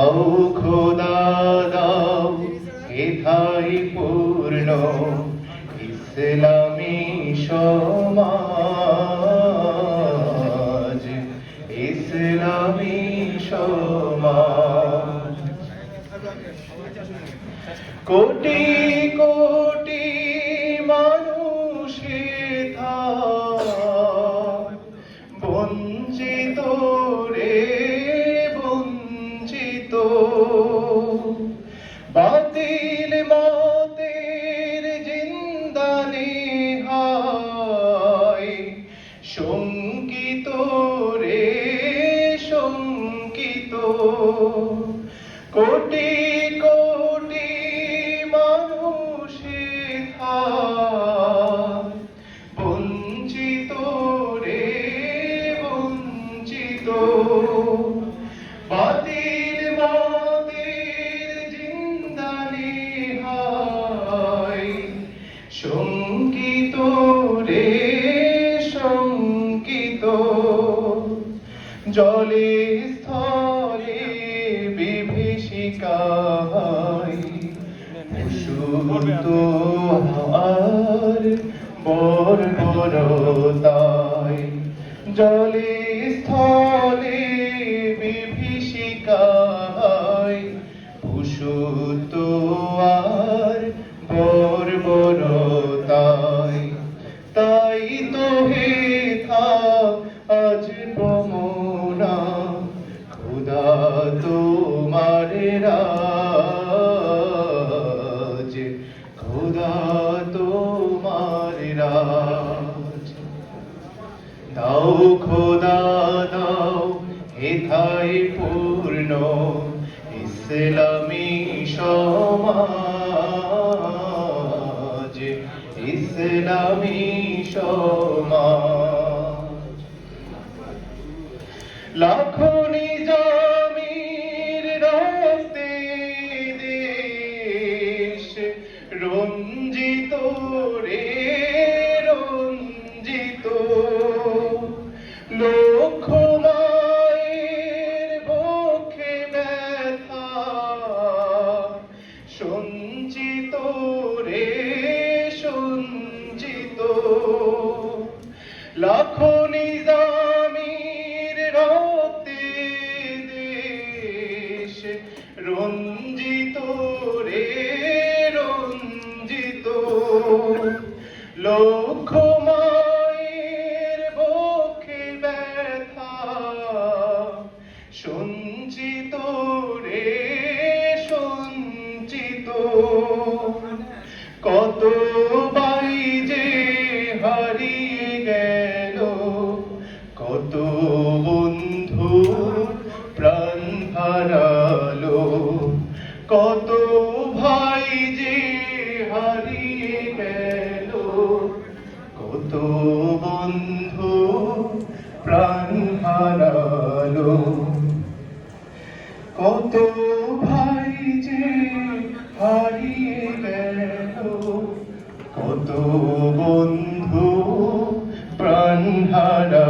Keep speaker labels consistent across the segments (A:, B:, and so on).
A: দাও খোদা দাও এথাই পূর্ণ। ইসলামী সমাজ ইসলামী সমাজ। কোটি কোটি বাতিল মতের জিন্দানি হয় শঙ্কিত রে শঙ্কিত। কোটি জলে স্থলে বিভীষিকায় সুত আর বর্বরতায় জলে স্থলে রাজ খুদা তোমার রাজ। দাও খোদা দাও পূর্ণ ইসলামী সমাজ ইসলামী সমাজ। লাখো লাখো নিজামির রক্তে দেশ। রঞ্জিত রে রঞ্জিত। লক্ষ মায়ের বক্ষে ব্যথা। সঞ্চিত হারিয়ে গেল। কত বন্ধু প্রাণ হারালো। কত ভাই যে হারিয়ে গেল। কত বন্ধু প্রাণ হারালো।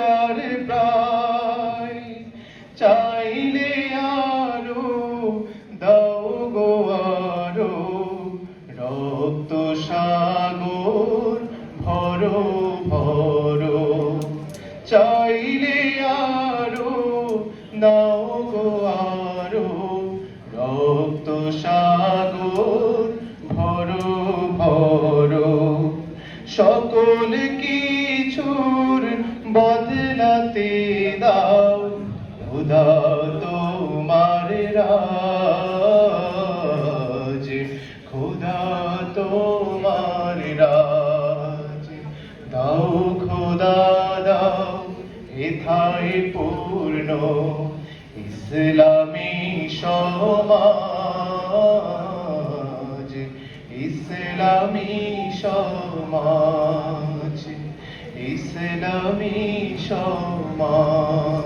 A: দেশ প্রায় চাইলে আরও দাও গো আরও। রক্ত সাগর ভরো ভরো। চাইলে আরও নাও গো আরও। রক্ত সাগর দাও খুদা তোমার রাজ, খুদা তোমার রাজ। দাও, খোদা, দাও এথায় পূর্ণ ইসলামী সমাজ ইসলামী সমাজ ইসলামী সমাজ। Mom.